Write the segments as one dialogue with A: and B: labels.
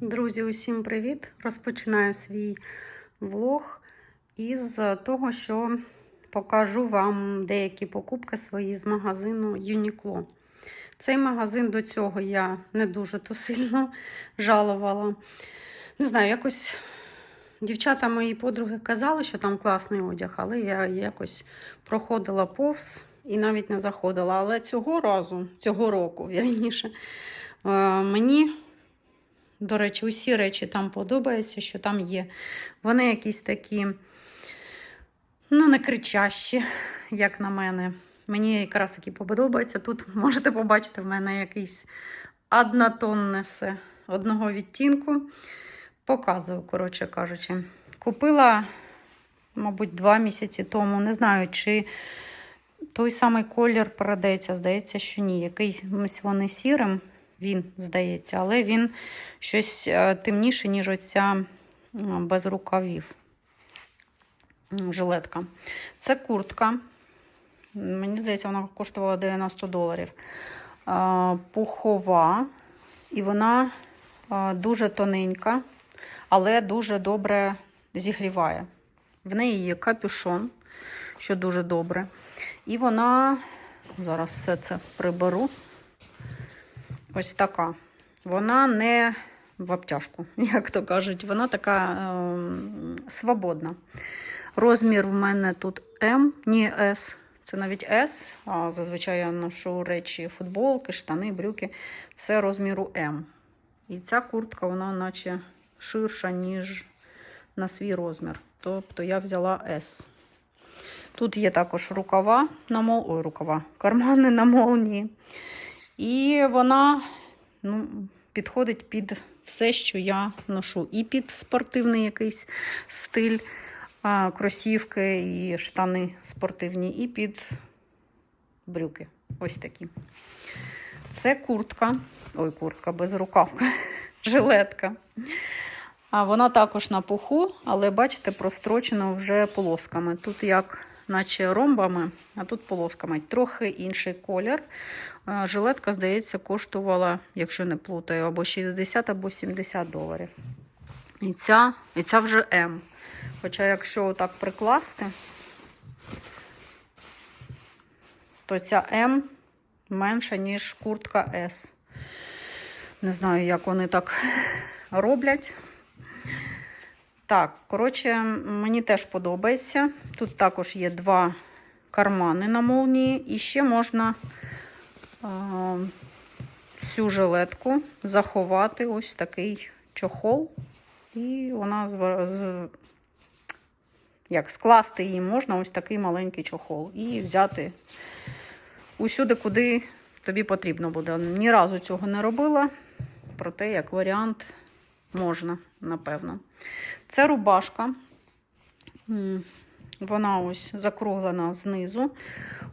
A: Друзі, усім привіт! Розпочинаю свій влог із того, що покажу вам деякі покупки свої з магазину Uniqlo. Цей магазин до цього я не дуже то сильно жалувала. Не знаю, якось дівчата мої подруги казали, що там класний одяг, але я якось проходила повз і навіть не заходила. Але цього разу, цього року, вірніше, е, мені. До речі, усі речі там подобаються, що там є. Вони якісь такі, ну, не кричащі, як на мене. Мені якраз таки подобається. Тут можете побачити, в мене якийсь однотонне все одного відтінку. Показую, коротше кажучи. Купила, мабуть, два місяці тому. Не знаю, чи той самий колір продається. Здається, що ні. Якийсь вони сірим. Він здається, але він щось е, темніше, ніж оця без рукавів. Жилетка. Це куртка. Мені здається, вона коштувала 90 доларів. Пухова. І вона дуже тоненька, але дуже добре зігріває. В неї є капюшон, що дуже добре. І вона, зараз все це приберу. Ось така. Вона не в обтяжку, як то кажуть, вона така е, свободна. Розмір в мене тут М, ні С. Це навіть С. А зазвичай я ношу речі, футболки, штани, брюки. Все розміру М. І ця куртка, вона наче ширша, ніж на свій розмір. Тобто я взяла С. Тут є також рукава на мол... Ой, рукава, кармани на молнії. І вона ну, підходить під все, що я ношу. І під спортивний якийсь стиль, кросівки і штани спортивні, і під брюки. Ось такі. Це куртка, ой, куртка безрукавка, жилетка. А вона також на пуху, але бачите, прострочена вже полосками. Тут як наче ромбами, а тут полосками. Трохи інший колір. Жилетка, здається, коштувала, якщо не плутаю, або 60, або 70 доларів. І ця, і ця вже М. Хоча, якщо так прикласти, то ця М менша, ніж куртка С. Не знаю, як вони так роблять. Так, коротше, мені теж подобається. Тут також є два кармани на молнії, і ще можна а, цю жилетку заховати ось такий чохол. І вона з, як скласти її можна ось такий маленький чохол. І взяти усюди, куди тобі потрібно буде. Ні разу цього не робила, проте, як варіант, можна, напевно. Це рубашка. Вона ось закруглена знизу.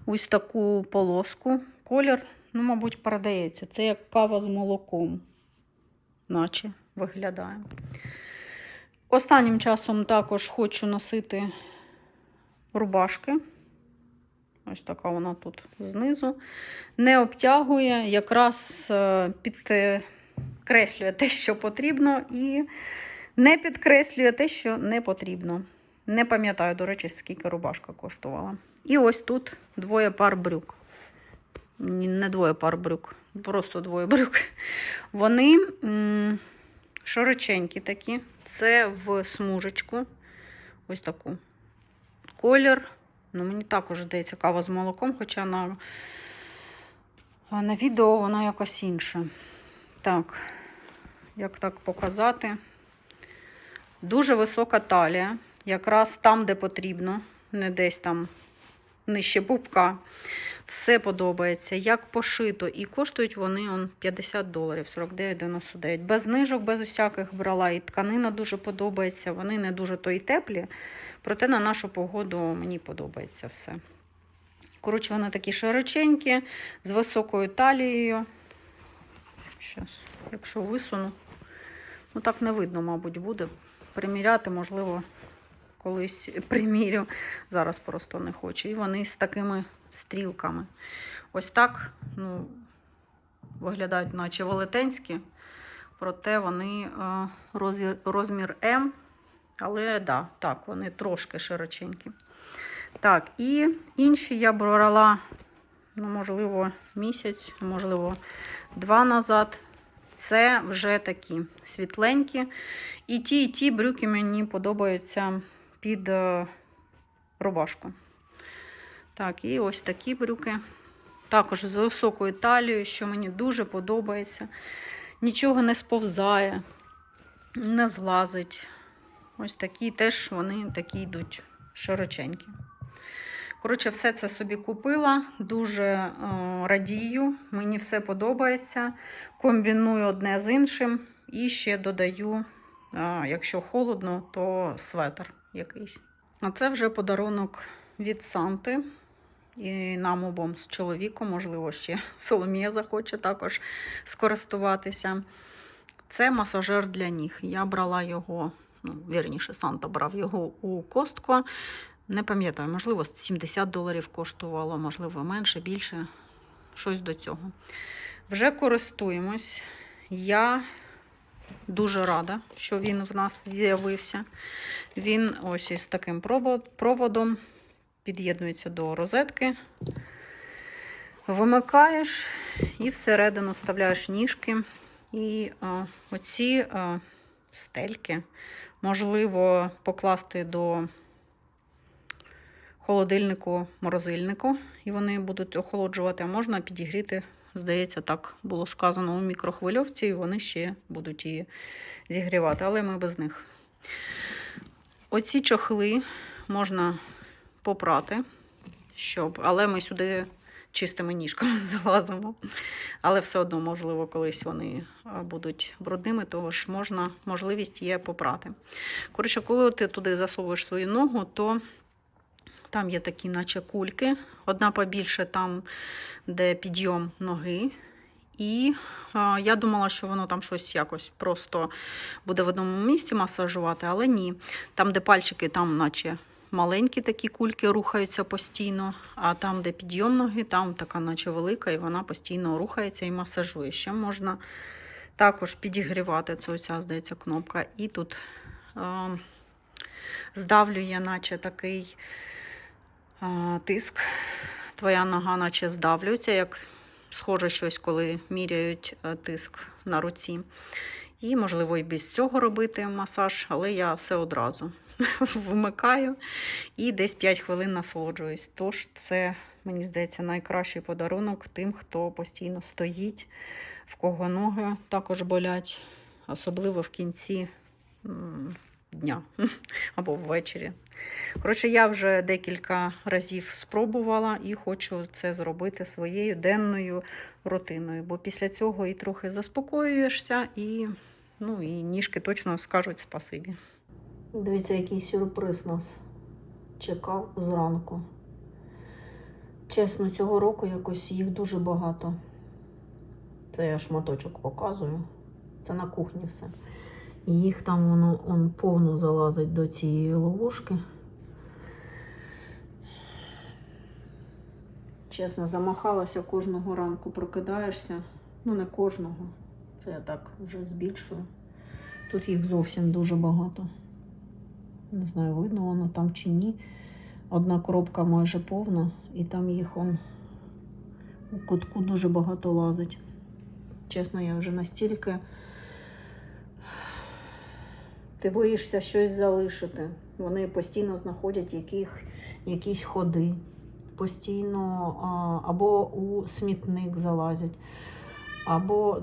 A: Ось таку полоску. Колір, ну, мабуть, передається. Це як кава з молоком, наче виглядає. Останнім часом також хочу носити рубашки. Ось така вона тут знизу. Не обтягує, якраз е, підкреслює те, що потрібно, і не підкреслює те, що не потрібно. Не пам'ятаю, до речі, скільки рубашка коштувала. І ось тут двоє пар брюк. Не двоє пар брюк, просто двоє брюк. Вони широченькі такі. Це в смужечку. Ось таку. Колір. Ну, Мені також здається кава з молоком, хоча на, на відео вона якось інша. Так, як так показати? Дуже висока талія, якраз там, де потрібно, не десь там нижче пупка. Все подобається, як пошито. І коштують вони он, 50 доларів, 49,99. Без знижок, без усяких брала. І тканина дуже подобається. Вони не дуже то й теплі. Проте на нашу погоду мені подобається все. Коротше, вони такі широченькі, з високою талією. Щас, якщо висуну, ну так не видно, мабуть, буде приміряти, можливо, колись примірю. Зараз просто не хочу. І вони з такими стрілками. Ось так, ну, виглядають, наче велетенські. проте вони е, розмір, розмір М. Але да, так, вони трошки широченькі. Так, і інші я брала, ну, можливо, місяць, можливо, два назад. Це вже такі світленькі. І ті, і ті брюки мені подобаються під е, рубашку. Так, і ось такі брюки. Також з високою талією, що мені дуже подобається. Нічого не сповзає, не злазить. Ось такі теж вони такі йдуть широченькі. Коротше, все це собі купила, дуже е, радію, мені все подобається. Комбіную одне з іншим і ще додаю, е, якщо холодно, то светр якийсь. А це вже подарунок від Санти. І нам обом з чоловіком, можливо, ще Соломія захоче також скористуватися. Це масажер для ніг. Я брала його, ну, вірніше, Санта брав його у Костко. Не пам'ятаю, можливо, 70 доларів коштувало, можливо, менше, більше. Щось до цього. Вже користуємось. Я дуже рада, що він в нас з'явився. Він ось із таким проводом під'єднується до розетки. Вимикаєш і всередину вставляєш ніжки. І а, оці а, стельки можливо покласти до холодильнику, морозильнику, і вони будуть охолоджувати, а можна підігріти, здається, так було сказано у мікрохвильовці, і вони ще будуть її зігрівати, але ми без них. Оці чохли можна попрати, щоб, але ми сюди чистими ніжками залазимо. Але все одно, можливо, колись вони будуть брудними, того ж можна, можливість є попрати. Коротше, коли ти туди засовуєш свою ногу, то там є такі, наче кульки. Одна побільше там, де підйом ноги. І а, я думала, що воно там щось якось просто буде в одному місці масажувати, але ні. Там, де пальчики, там, наче маленькі такі кульки рухаються постійно, а там, де підйом ноги, там така, наче велика, і вона постійно рухається і масажує. Ще можна також підігрівати. Це оця, здається, кнопка. І тут а, здавлює, наче такий тиск. Твоя нога, наче здавлюється, як схоже щось, коли міряють е, тиск на руці. І, можливо, і без цього робити масаж, але я все одразу вмикаю і десь 5 хвилин насолоджуюсь. Тож це, мені здається, найкращий подарунок тим, хто постійно стоїть, в кого ноги також болять, особливо в кінці дня або ввечері. Коротше, я вже декілька разів спробувала і хочу це зробити своєю денною рутиною, бо після цього і трохи заспокоюєшся, і, ну, і ніжки точно скажуть спасибі. Дивіться, який сюрприз нас чекав зранку. Чесно, цього року якось їх дуже багато. Це я шматочок показую. Це на кухні все. І їх там воно он повно залазить до цієї ловушки. Чесно, замахалася кожного ранку, прокидаєшся. Ну, не кожного. Це я так вже збільшую. Тут їх зовсім дуже багато. Не знаю, видно воно там чи ні. Одна коробка майже повна, і там їх он у кутку дуже багато лазить. Чесно, я вже настільки. Ти боїшся щось залишити. Вони постійно знаходять яких, якісь ходи, постійно або у смітник залазять, або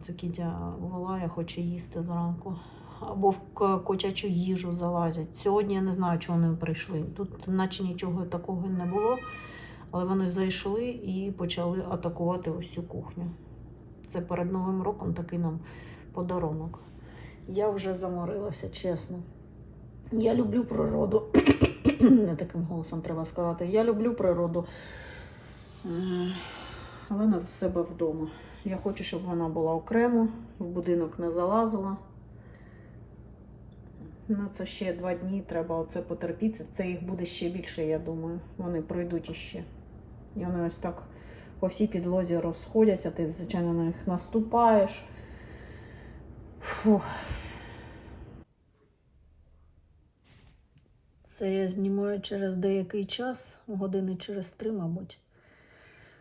A: це кітя волає, хоче їсти зранку, або в котячу їжу залазять. Сьогодні я не знаю, чого вони прийшли. Тут наче нічого такого не було, але вони зайшли і почали атакувати ось цю кухню. Це перед Новим роком такий нам подарунок. Я вже заморилася, чесно. Я люблю природу. Не таким голосом треба сказати. Я люблю природу. Е, Але не в себе вдома. Я хочу, щоб вона була окремо, в будинок не залазила. Ну, це ще два дні, треба оце потерпіти. Це їх буде ще більше, я думаю. Вони пройдуть іще. І вони ось так по всій підлозі розходяться. Ти, звичайно, на них наступаєш. Фу. Це я знімаю через деякий час, години через три, мабуть.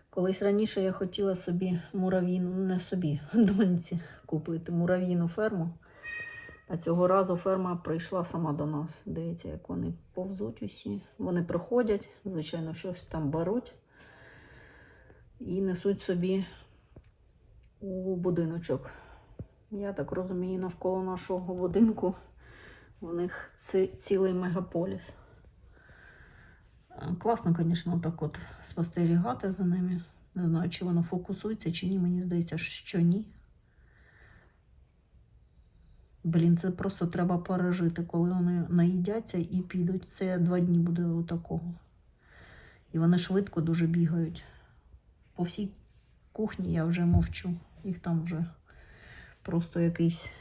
A: Колись раніше я хотіла собі мурав'їну, ну, не собі, доньці купити мурав'їну ферму. А цього разу ферма прийшла сама до нас. Дивіться, як вони повзуть усі. Вони приходять, звичайно, щось там беруть і несуть собі у будиночок. Я так розумію, навколо нашого будинку у них ці, цілий мегаполіс. Класно, звісно, так от спостерігати за ними. Не знаю, чи воно фокусується, чи ні. Мені здається, що ні. Блін, це просто треба пережити, коли вони наїдяться і підуть. Це два дні буде отакого. І вони швидко дуже бігають. По всій кухні я вже мовчу. Їх там вже просто якийсь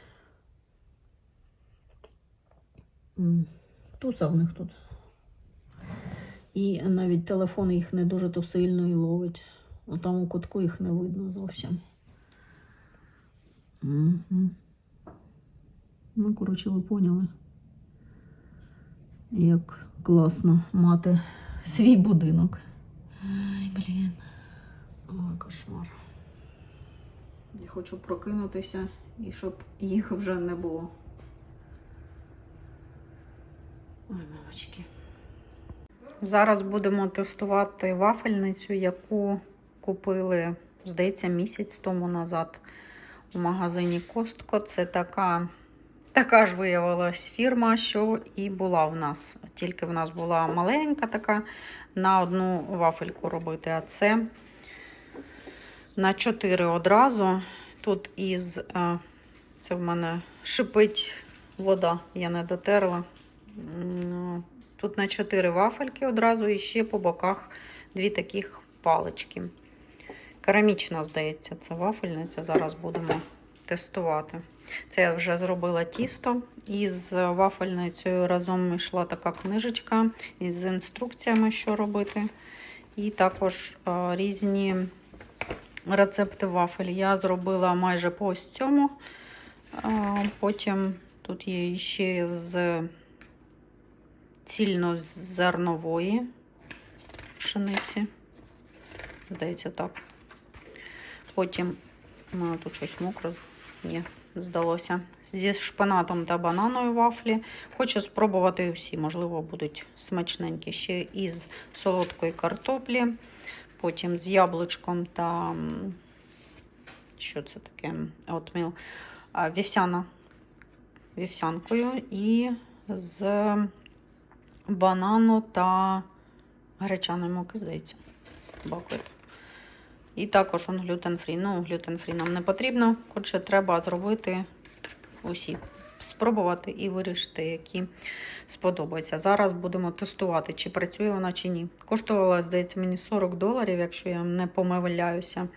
A: туса в них тут. І навіть телефон їх не дуже то сильно і ловить. Отам у кутку їх не видно зовсім. Угу. Ну, коротше, ви поняли, як класно мати свій будинок. Ай, блін. Ой, кошмар. Я хочу прокинутися і щоб їх вже не було. Ой, мамочки. Зараз будемо тестувати вафельницю, яку купили, здається, місяць тому назад у магазині Костко. Це така, така ж виявилась фірма, що і була в нас. Тільки в нас була маленька така на одну вафельку робити. А це на 4 одразу. Тут із, це в мене шипить вода, я не дотерла. Тут на 4 вафельки одразу і ще по боках дві таких палички. Керамічна, здається, це вафельниця. Зараз будемо тестувати. Це я вже зробила тісто. І з вафельницею разом йшла така книжечка із інструкціями, що робити. І також різні рецепти вафель. Я зробила майже по ось цьому. Потім тут є ще з цільнозернової пшениці. Здається, так. Потім ну, тут щось мокре. Ні, здалося. Зі шпинатом та бананою вафлі. Хочу спробувати всі, можливо, будуть смачненькі. Ще із солодкої картоплі. Потім з яблучком та що це таке? Отміл. Вівсяна. Вівсянкою і з банану та гречаної муки, здається. Бакет. І також он глютен-фрі. Ну, глютен-фрі нам не потрібно. Коротше, треба зробити усі. Спробувати і вирішити, які сподобаються. Зараз будемо тестувати, чи працює вона, чи ні. Коштувала, здається, мені 40 доларів, якщо я не помиляюся.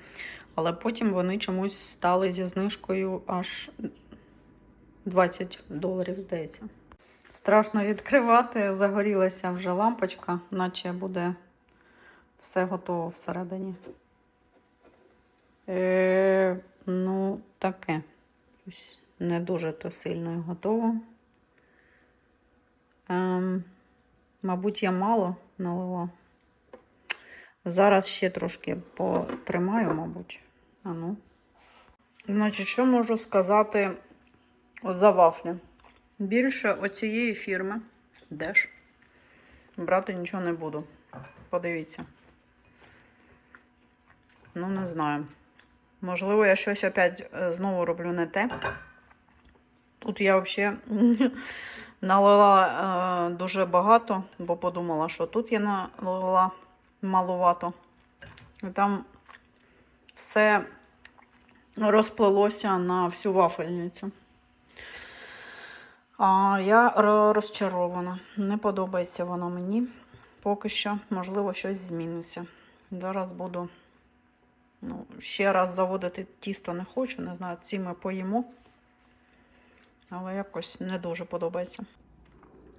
A: Але потім вони чомусь стали зі знижкою аж 20 доларів, здається. Страшно відкривати, загорілася вже лампочка, наче буде все готово всередині. Е, ну, таке. Ось Не дуже то сильно і готово. Ем, мабуть, я мало налила. Зараз ще трошки потримаю, мабуть. А ну. Значить, що можу сказати за вафлі? Більше оцієї фірми Деш. Брати нічого не буду. Подивіться. Ну, не знаю. Можливо, я щось опять е, знову роблю не те. Тут я взагалі налила е, дуже багато, бо подумала, що тут я налила маловато. І там все розплилося на всю вафельницю. А я розчарована. Не подобається воно мені. Поки що, можливо, щось зміниться. Зараз буду ну, ще раз заводити тісто не хочу. Не знаю, ці ми поїмо. Але якось не дуже подобається.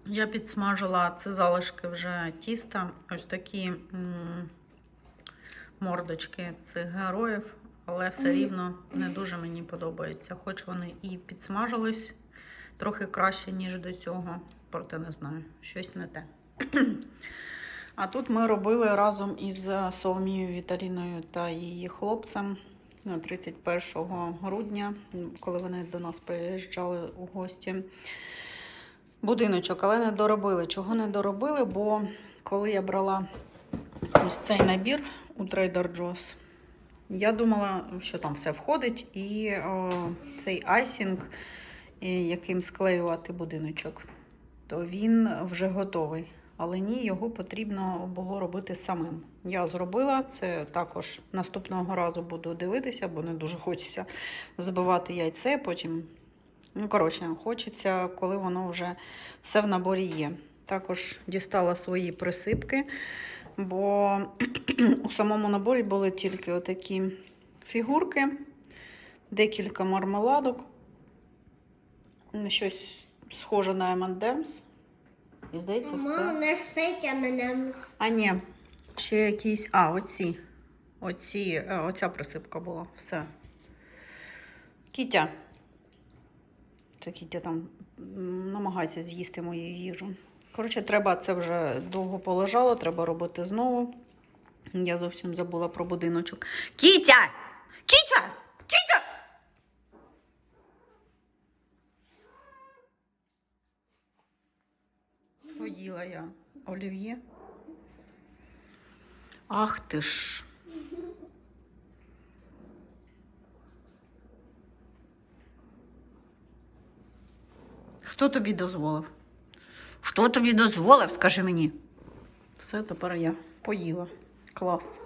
A: Я підсмажила це залишки вже тіста. Ось такі м, мордочки цих героїв. але все рівно не дуже мені подобається. Хоч вони і підсмажились трохи краще, ніж до цього, проте не знаю, щось не те. А тут ми робили разом із Соломією Віталіною та її хлопцем 31 грудня, коли вони до нас приїжджали у гості. Будиночок, але не доробили. Чого не доробили? Бо коли я брала ось цей набір у Trader Joe's, я думала, що там все входить, і о, цей айсінг, яким склеювати будиночок, то він вже готовий. Але ні, його потрібно було робити самим. Я зробила це також наступного разу буду дивитися, бо не дуже хочеться збивати яйце. Потім, ну коротше, хочеться, коли воно вже все в наборі є. Також дістала свої присипки, бо у самому наборі були тільки отакі фігурки, декілька мармеладок, щось схоже на M&M's. І здається,
B: Mom,
A: це.
B: they're fake M&M's.
A: А, ні, ще якісь. А, оці. Оці, е, оця присипка була. Все. Кітя. Це Кітя там намагається з'їсти мою їжу. Коротше, треба, це вже довго полежало, треба робити знову. Я зовсім забула про будиночок. Кітя! Кітя! Кітя! Поїла я олів'є. Ах ти ж. Хто тобі дозволив? Хто тобі дозволив, скажи мені. Все, тепер я поїла. Клас.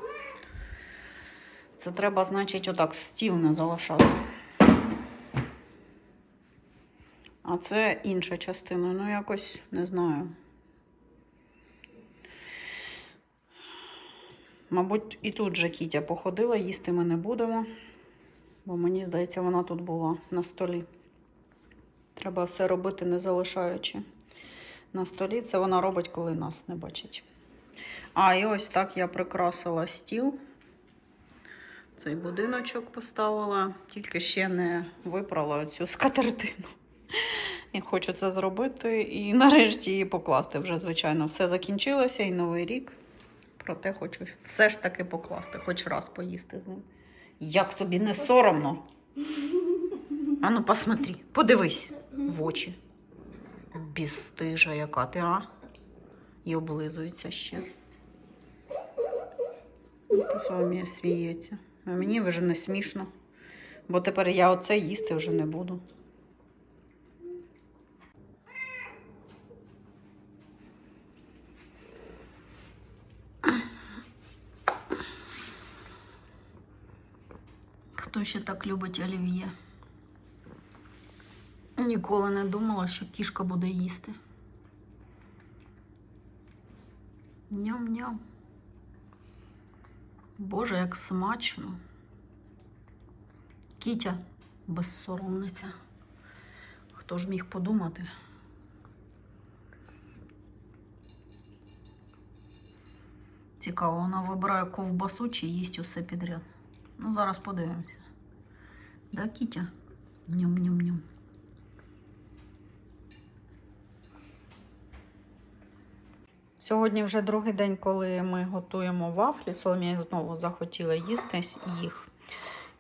A: Це треба, значить, отак стіл не залишати. А це інша частина. Ну, якось не знаю. Мабуть, і тут же Кітя походила, їсти ми не будемо, бо мені здається, вона тут була на столі. Треба все робити, не залишаючи на столі. Це вона робить, коли нас не бачить. А, і ось так я прикрасила стіл. Цей будиночок поставила, тільки ще не випрала цю скатертину. І хочу це зробити і нарешті її покласти. Вже, звичайно, все закінчилося і новий рік. Проте хочу все ж таки покласти, хоч раз поїсти з ним. Як тобі не соромно? Ану, посмотри, подивись в очі. Бістижа яка ти, а? І облизується ще. Та Соломія сміється. А мені вже не смішно. Бо тепер я оце їсти вже не буду. Ще так любить олів'є? Ніколи не думала, що кішка буде їсти. Ням-ням. Боже, як смачно. Кітя безсоромниця. Хто ж міг подумати? Цікаво, вона вибирає ковбасу чи їсть усе підряд. Ну, зараз подивимося. Да, Кітя? Ням-ням-ням. Сьогодні вже другий день, коли ми готуємо вафлі. Соломія знову захотіла їсти їх.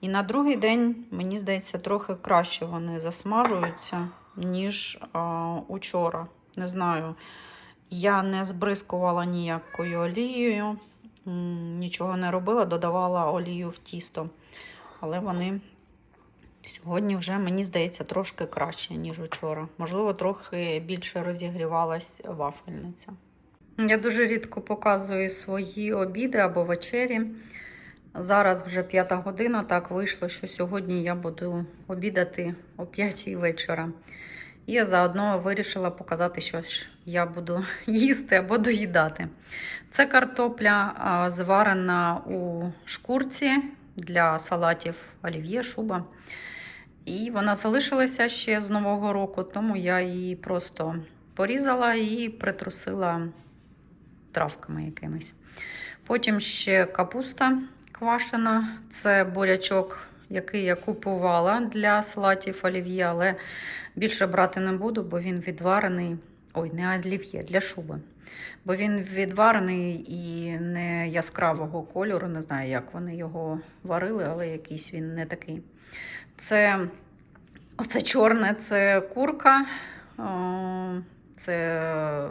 A: І на другий день, мені здається, трохи краще вони засмажуються, ніж а, учора. Не знаю. Я не збризкувала ніякою олією, нічого не робила, додавала олію в тісто. Але вони сьогодні вже, мені здається, трошки краще, ніж учора. Можливо, трохи більше розігрівалась вафельниця. Я дуже рідко показую свої обіди або вечері. Зараз вже п'ята година, так вийшло, що сьогодні я буду обідати о п'ятій вечора. І я заодно вирішила показати, що ж я буду їсти або доїдати. Це картопля зварена у шкурці для салатів олів'є, шуба. І вона залишилася ще з Нового року, тому я її просто порізала і притрусила травками якимись. Потім ще капуста квашена. Це бурячок, який я купувала для салатів олів'є, але більше брати не буду, бо він відварений. Ой, не олів'є, для шуби. Бо він відварений і не яскравого кольору. Не знаю, як вони його варили, але якийсь він не такий. Це оце чорне, це курка. Це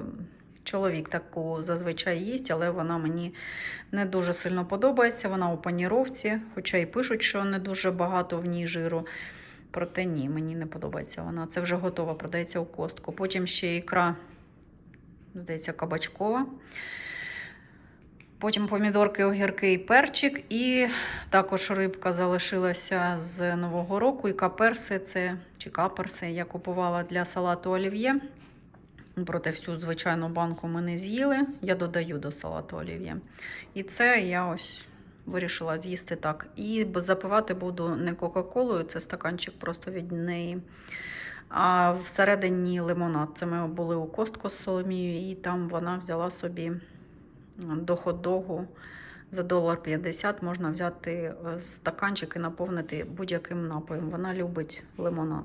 A: чоловік таку зазвичай їсть, але вона мені не дуже сильно подобається. Вона у паніровці, хоча і пишуть, що не дуже багато в ній жиру. Проте ні, мені не подобається вона. Це вже готова, продається у костку. Потім ще ікра, здається, кабачкова. Потім помідорки, огірки і перчик. І також рибка залишилася з Нового року. І каперси, це чи каперси я купувала для салату олів'є. Проте всю звичайну банку ми не з'їли. Я додаю до салату олів'є. І це я ось вирішила з'їсти так. І запивати буду не Кока-Колою, це стаканчик просто від неї. А всередині лимонад. Це ми були у костку з Соломією, і там вона взяла собі до хот-догу за долар 50 можна взяти е, стаканчик і наповнити будь-яким напоєм. Вона любить лимонад.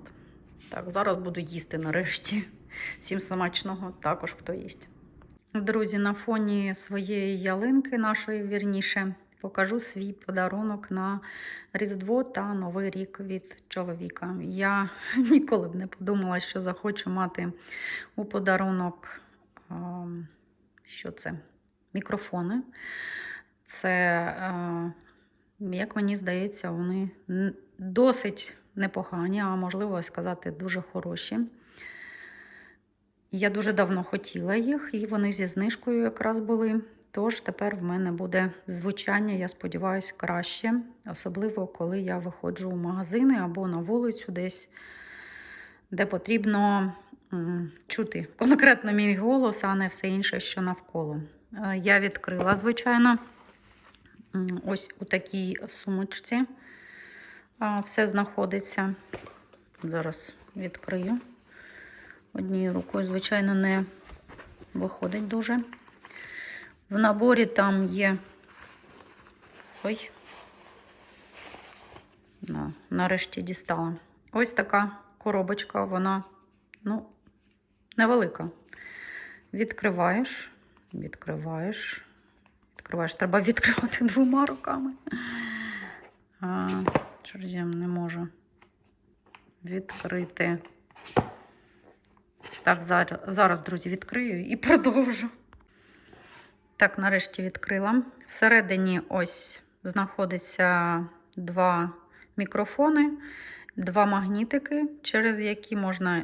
A: Так, зараз буду їсти нарешті. Всім смачного, також хто їсть. Друзі, на фоні своєї ялинки, нашої вірніше, покажу свій подарунок на Різдво та Новий рік від чоловіка. Я ніколи б не подумала, що захочу мати у подарунок, ем, що це? Мікрофони. Це, е, як мені здається, вони досить непогані, а можливо сказати, дуже хороші. Я дуже давно хотіла їх, і вони зі знижкою якраз були. Тож тепер в мене буде звучання, я сподіваюся, краще, особливо коли я виходжу в магазини або на вулицю десь, де потрібно чути конкретно мій голос, а не все інше, що навколо. Е, Я відкрила, звичайно, ось у такій сумочці. Все знаходиться. Зараз відкрию. Однією рукою, звичайно, не виходить дуже. В наборі там є. Ой. На, нарешті дістала. Ось така коробочка, вона, ну, невелика. Відкриваєш, відкриваєш, відкриваєш. Треба відкривати двома руками. А, я не можу відкрити. Так, зараз, зараз, друзі, відкрию і продовжу. Так, нарешті відкрила. Всередині ось знаходиться два мікрофони, два магнітики, через які можна,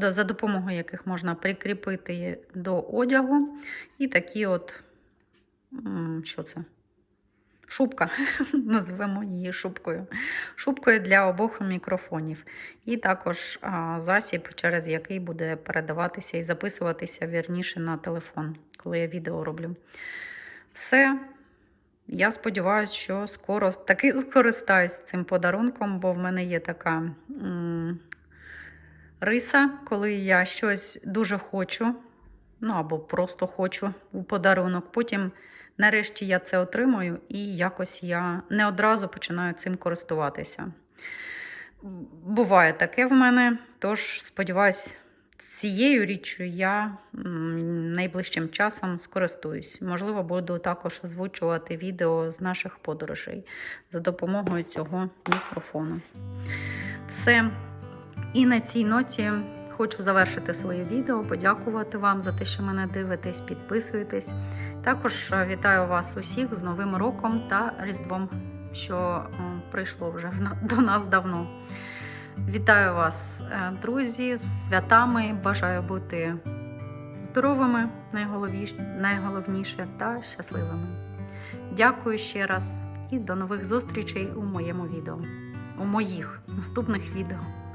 A: за допомогою яких можна прикріпити до одягу. І такі от, що це? Шубка, назвемо її шубкою. Шубкою для обох мікрофонів. І також засіб, через який буде передаватися і записуватися вірніше на телефон, коли я відео роблю. Все. Я сподіваюся, що скоро таки скористаюсь цим подарунком, бо в мене є така риса, коли я щось дуже хочу, ну або просто хочу у подарунок. Потім, нарешті, я це отримую, і якось я не одразу починаю цим користуватися. Буває таке в мене, тож сподіваюсь, цією річчю я найближчим часом скористуюсь. Можливо, буду також озвучувати відео з наших подорожей за допомогою цього мікрофону. Все. І на цій ноті хочу завершити своє відео, подякувати вам за те, що мене дивитесь, підписуєтесь. Також е, вітаю вас усіх з Новим роком та Різдвом, що прийшло вже до нас давно. Вітаю вас, е, друзі, з святами. Бажаю бути здоровими, найголовніше, та щасливими. Дякую ще раз і до нових зустрічей у моєму відео, у моїх наступних відео.